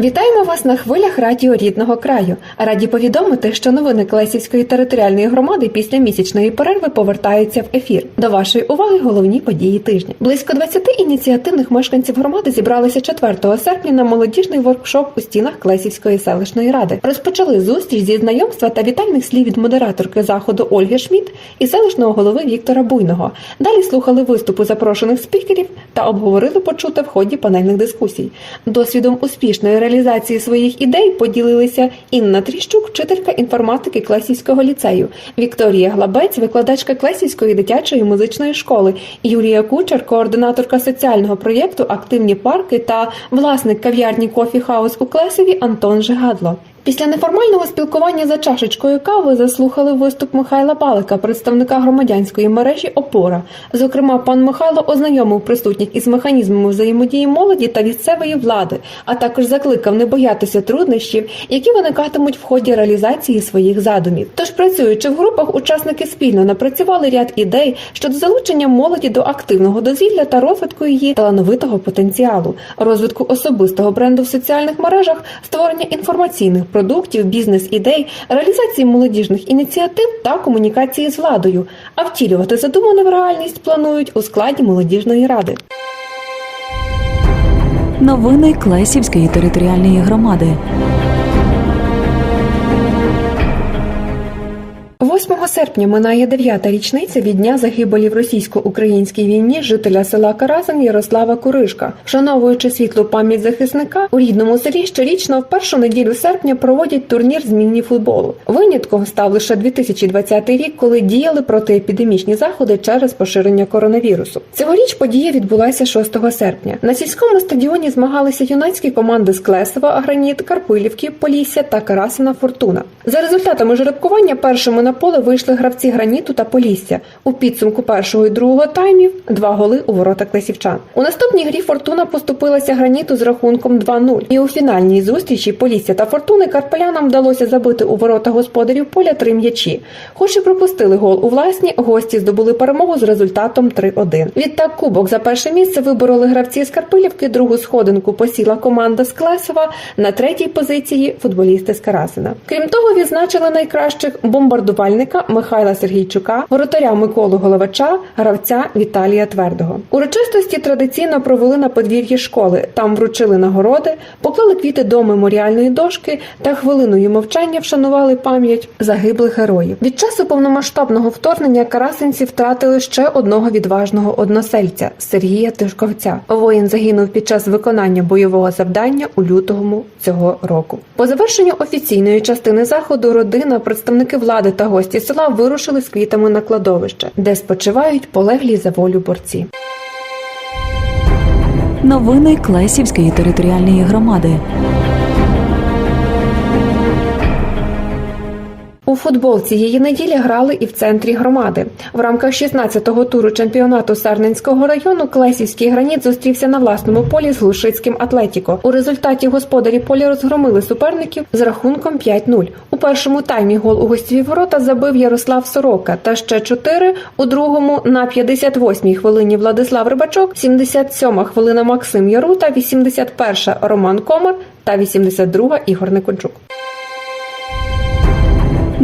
Вітаємо вас на хвилях радіо рідного краю. Раді повідомити, що новини Клесівської територіальної громади після місячної перерви повертаються в ефір. До вашої уваги головні події тижня. Близько 20 ініціативних мешканців громади зібралися 4 серпня на молодіжний воркшоп у стінах Клесівської селищної ради. Розпочали зустріч зі знайомства та вітальних слів від модераторки заходу Ольги Шмідт і селищного голови Віктора Буйного. Далі слухали виступи запрошених спікерів та обговорили почуте в ході панельних дискусій. Досвідом успішної реалізації своїх ідей поділилися Інна Тріщук, вчителька інформатики Клесівського ліцею, Вікторія Глабець, викладачка Клесівської дитячої музичної школи, Юлія Кучер, координаторка соціального проєкту Активні парки та власник кав'ярні Кофі Хаус у Клесові Антон Жигадло. Після неформального спілкування за чашечкою кави заслухали виступ Михайла Балика, представника громадянської мережі Опора. Зокрема, пан Михайло ознайомив присутніх із механізмами взаємодії молоді та місцевої влади, а також закликав не боятися труднощів, які виникатимуть в ході реалізації своїх задумів. Тож, працюючи в групах, учасники спільно напрацювали ряд ідей щодо залучення молоді до активного дозвілля та розвитку її талановитого потенціалу, розвитку особистого бренду в соціальних мережах, створення інформаційних продуктів, бізнес-ідей, реалізації молодіжних ініціатив та комунікації з владою. А втілювати задумане в реальність планують у складі молодіжної ради. Новини Клесівської територіальної громади. 8 серпня минає дев'ята річниця від дня загибелі в російсько-українській війні жителя села Каразин Ярослава Куришка. Вшановуючи світлу пам'ять захисника, у рідному селі щорічно в першу неділю серпня проводять турнір з міні-футболу. Винятком став лише 2020 рік, коли діяли протиепідемічні заходи через поширення коронавірусу. Цьогоріч подія відбулася 6 серпня. На сільському стадіоні змагалися юнацькі команди з Клесова, Аграніт, Карпилівки, Полісся та Карасина Фортуна. За результатами жеребкування першими на поле вийшли гравці граніту та Полісся. У підсумку першого і другого таймів два голи у ворота клесівчан. У наступній грі Фортуна поступилася граніту з рахунком 2-0. І у фінальній зустрічі Полісся та Фортуни карпелянам вдалося забити у ворота господарів поля три м'ячі. Хоч і пропустили гол у власні, гості здобули перемогу з результатом 3-1. Відтак кубок за перше місце вибороли гравці з Карпилівки. Другу сходинку посіла команда з Клесова. На третій позиції футболісти з Карасина. Крім того, відзначили найкращих бомбардувальника Михайла Сергійчука, воротаря Миколу Головача, гравця Віталія Твердого. Урочистості традиційно провели на подвір'ї школи. Там вручили нагороди, поклали квіти до меморіальної дошки та хвилиною мовчання вшанували пам'ять загиблих героїв. Від часу повномасштабного вторгнення карасинці втратили ще одного відважного односельця Сергія Тишковця. Воїн загинув під час виконання бойового завдання у лютому цього року. По завершенню офіційної частини заходу родина, представники влади та гості села вирушили з квітами на кладовище, де спочивають полеглі за волю борці. Новини Клесівської територіальної громади. У футбол цієї неділі грали і в центрі громади. В рамках 16-го туру чемпіонату Сарненського району Клесівський граніт зустрівся на власному полі з Глушицьким Атлетіко. У результаті господарі поля розгромили суперників з рахунком 5-0. У першому таймі гол у гостєві ворота забив Ярослав Сорока та ще 4 у другому на 58-й хвилині Владислав Рибачок, 77-ма хвилина Максим Ярута, 81-ша Роман Комар та 82-га Ігор Никончук.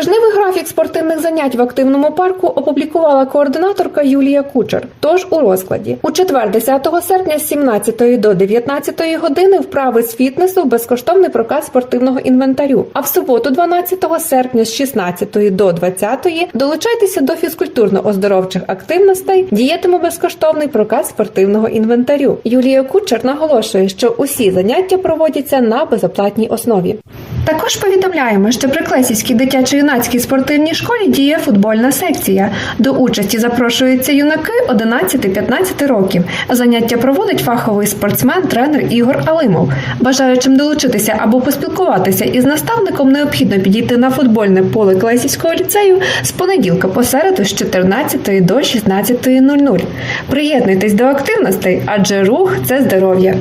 Тижневий графік спортивних занять в активному парку опублікувала координаторка Юлія Кучер. Тож у розкладі у четвер, 10 серпня, з 17 до 19 години вправи з фітнесу безкоштовний прокат спортивного інвентарю. А в суботу, 12 серпня, з 16 до 20 долучайтеся до фізкультурно-оздоровчих активностей. Діятиме безкоштовний прокат спортивного інвентарю. Юлія Кучер наголошує, що усі заняття проводяться на безоплатній основі. Також повідомляємо, що при Клесівській дитячо-юнацькій спортивній школі діє футбольна секція. До участі запрошуються юнаки 11-15 років. Заняття проводить фаховий спортсмен, тренер Ігор Алимов. Бажаючим долучитися або поспілкуватися із наставником, необхідно підійти на футбольне поле Клесівського ліцею з понеділка по середу з 14 до 16.00. Приєднуйтесь до активностей, адже рух це здоров'я.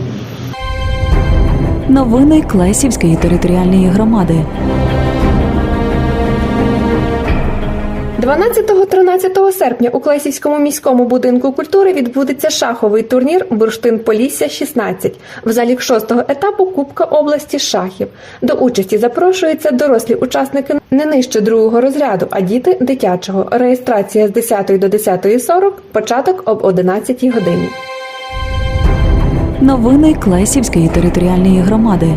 Новини Клесівської територіальної громади. 12-13 серпня у Клесівському міському будинку культури відбудеться шаховий турнір Бурштин Полісся 16 в залі 6-го етапу Кубка області шахів. До участі запрошуються дорослі учасники не нижче другого розряду, а діти дитячого. Реєстрація з 10 до 10.40, початок об 11 годині. Новини Клесівської територіальної громади.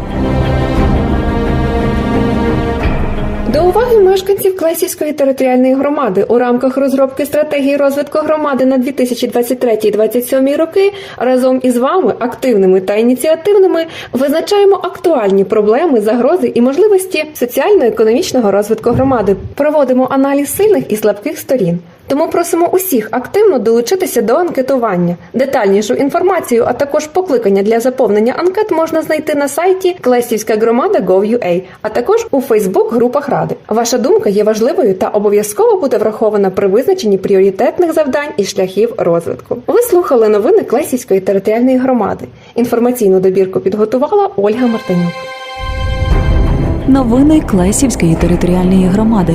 До уваги мешканців Клесівської територіальної громади у рамках розробки стратегії розвитку громади на 2023-2027 роки разом із вами, активними та ініціативними, визначаємо актуальні проблеми, загрози і можливості соціально-економічного розвитку громади. Проводимо аналіз сильних і слабких сторін. Тому просимо усіх активно долучитися до анкетування. Детальнішу інформацію, а також покликання для заповнення анкет можна знайти на сайті Клесівська громада Gov.ua, а також у Фейсбук-групах Ради. Ваша думка є важливою та обов'язково буде врахована при визначенні пріоритетних завдань і шляхів розвитку. Ви слухали новини Клесівської територіальної громади. Інформаційну добірку підготувала Ольга Мартинюк. Новини Клесівської територіальної громади.